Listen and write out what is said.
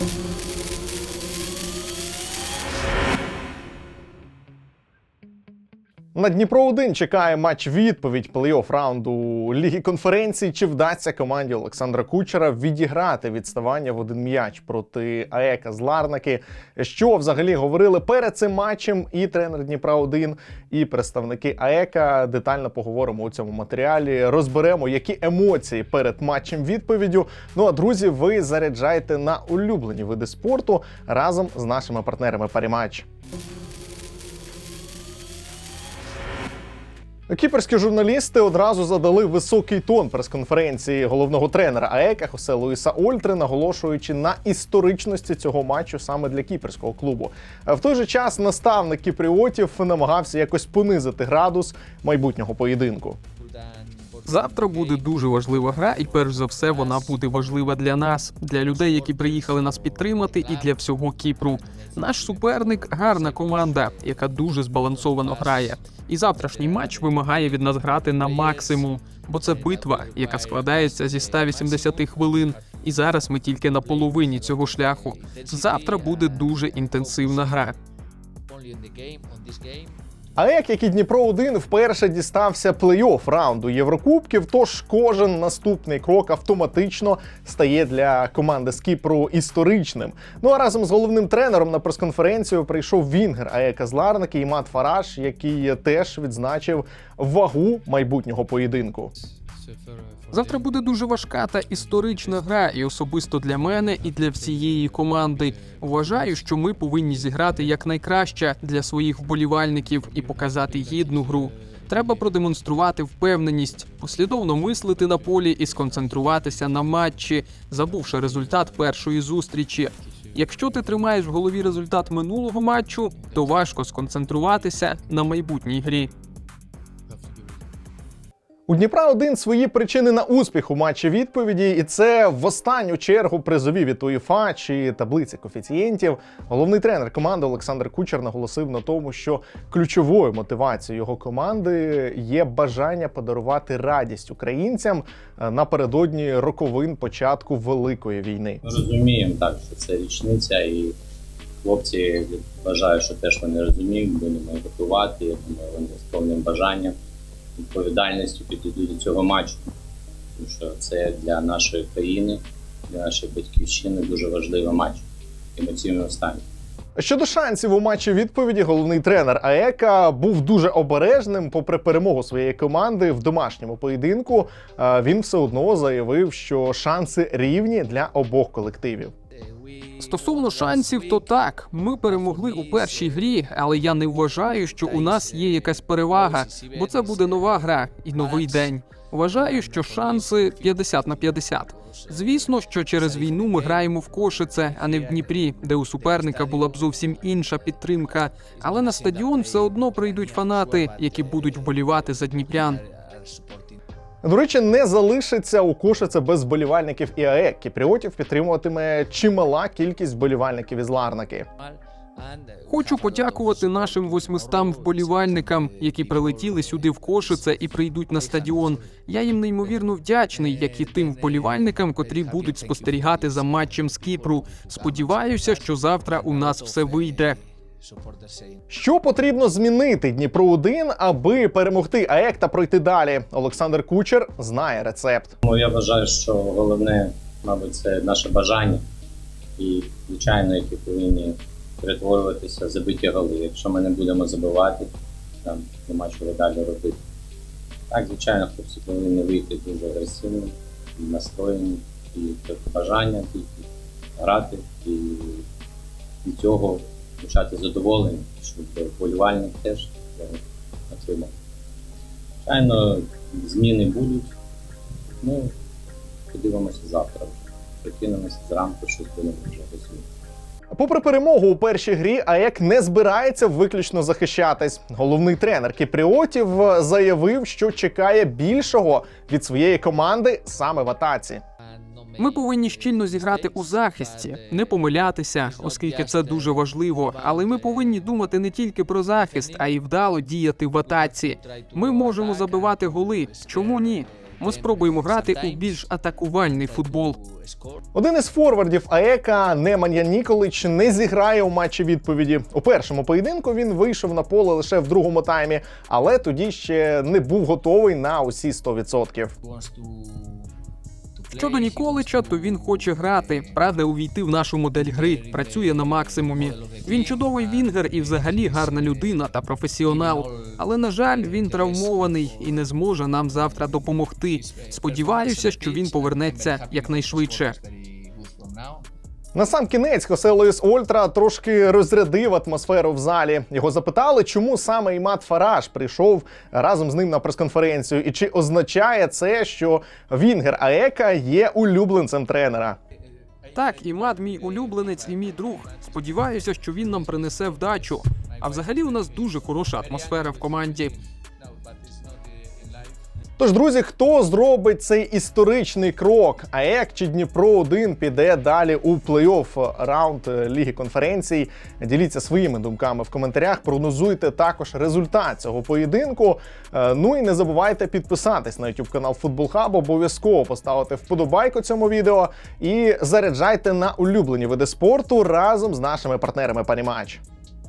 Thank you. На Дніпро 1 чекає матч відповідь плей-офф раунду Ліги конференцій. Чи вдасться команді Олександра Кучера відіграти відставання в один м'яч проти АЕКа з Ларнаки? Що взагалі говорили перед цим матчем? І тренер Дніпра 1 і представники АЕКа детально поговоримо у цьому матеріалі. Розберемо, які емоції перед матчем відповіддю. Ну а друзі, ви заряджайте на улюблені види спорту разом з нашими партнерами Паріматч. Кіперські журналісти одразу задали високий тон прес-конференції головного тренера АЕКа Хосе Луїса Ольтри, наголошуючи на історичності цього матчу саме для кіперського клубу. В той же час наставник кіпріотів намагався якось понизити градус майбутнього поєдинку. Завтра буде дуже важлива гра, і перш за все вона буде важлива для нас, для людей, які приїхали нас підтримати, і для всього Кіпру. Наш суперник гарна команда, яка дуже збалансовано грає. І завтрашній матч вимагає від нас грати на максимум, бо це битва, яка складається зі 180 хвилин. І зараз ми тільки на половині цього шляху. Завтра буде дуже інтенсивна гра. АЕК, як і Дніпро 1 вперше дістався плей-офф раунду Єврокубків. Тож кожен наступний крок автоматично стає для команди з Кіпру історичним. Ну а разом з головним тренером на прес-конференцію прийшов Вінгер АЕКа з Ларники і Мат Фараш, який теж відзначив вагу майбутнього поєдинку. Завтра буде дуже важка та історична гра, і особисто для мене і для всієї команди. Вважаю, що ми повинні зіграти якнайкраще для своїх вболівальників і показати гідну гру. Треба продемонструвати впевненість, послідовно мислити на полі і сконцентруватися на матчі, забувши результат першої зустрічі. Якщо ти тримаєш в голові результат минулого матчу, то важко сконцентруватися на майбутній грі. У Дніпра один свої причини на успіх у матчі відповіді, і це в останню чергу призові від УЄФА чи таблиці коефіцієнтів. Головний тренер команди Олександр Кучер наголосив на тому, що ключовою мотивацією його команди є бажання подарувати радість українцям е, напередодні роковин початку великої війни. Ми розуміємо так, що це річниця, і хлопці вважаю, що теж вони розуміють, будемо готувати. Я з повним бажанням, відповідальністю підійдуть до цього матчу. Тому що це для нашої країни, для нашої батьківщини дуже важливий матч емоційному стані. Щодо шансів у матчі відповіді, головний тренер АЕКа був дуже обережним. Попри перемогу своєї команди в домашньому поєдинку, е, він все одно заявив, що шанси рівні для обох колективів. Стосовно шансів, то так, ми перемогли у першій грі, але я не вважаю, що у нас є якась перевага, бо це буде нова гра і новий день. Вважаю, що шанси 50 на 50. Звісно, що через війну ми граємо в Кошице, а не в Дніпрі, де у суперника була б зовсім інша підтримка. Але на стадіон все одно прийдуть фанати, які будуть вболівати за дніпрян. До речі, не залишиться у Кошице без вболівальників і АЕК. Кіпріотів підтримуватиме чимала кількість вболівальників із Ларнаки. Хочу подякувати нашим 800 вболівальникам, які прилетіли сюди в Кошице і прийдуть на стадіон. Я їм неймовірно вдячний, як і тим вболівальникам, котрі будуть спостерігати за матчем з Кіпру. Сподіваюся, що завтра у нас все вийде. Що потрібно змінити Дніпро 1 аби перемогти АЕК та пройти далі? Олександр Кучер знає рецепт. Тому я вважаю, що головне, мабуть, це наше бажання і, звичайно, які повинні перетворюватися забиті голи. Якщо ми не будемо забивати, там нема чого далі робити. Так, звичайно, хлопці повинні вийти дуже агресивно, і настроєні, і бажання тільки грати, і від цього почати задоволення, щоб вболівальник теж отримав. Звичайно, зміни будуть. Ну, подивимося завтра. Прикинемося зранку, що будемо вже розуміти. Попри перемогу у першій грі, АЕК не збирається виключно захищатись. Головний тренер кіпріотів заявив, що чекає більшого від своєї команди саме в атаці. Ми повинні щільно зіграти у захисті, не помилятися, оскільки це дуже важливо. Але ми повинні думати не тільки про захист, а й вдало діяти в атаці. Ми можемо забивати голи. Чому ні? ми спробуємо грати у більш атакувальний футбол. Один із форвардів АЕКа Немanja Ніколич не зіграє у матчі відповіді. У першому поєдинку він вийшов на поле лише в другому таймі, але тоді ще не був готовий на усі 100%. Щодо Ніколича, то він хоче грати, правда, увійти в нашу модель гри, працює на максимумі. Він чудовий вінгер і взагалі гарна людина та професіонал. Але на жаль, він травмований і не зможе нам завтра допомогти. Сподіваюся, що він повернеться якнайшвидше. На сам кінець Хосе Луїс Ольтра трошки розрядив атмосферу в залі. Його запитали, чому саме Імат Фараж прийшов разом з ним на прес-конференцію, і чи означає це, що Вінгер Аека є улюбленцем тренера. Так, Імад мій улюбленець і мій друг. Сподіваюся, що він нам принесе вдачу. А взагалі у нас дуже хороша атмосфера в команді. Тож, друзі, хто зробить цей історичний крок? АЕК чи Дніпро 1 піде далі у плей-офф раунд Ліги конференцій? Діліться своїми думками в коментарях. Прогнозуйте також результат цього поєдинку. Е, Ну і не забувайте підписатись на YouTube канал Футбол Хаб. Обов'язково поставити вподобайку цьому відео і заряджайте на улюблені види спорту разом з нашими партнерами Панімач.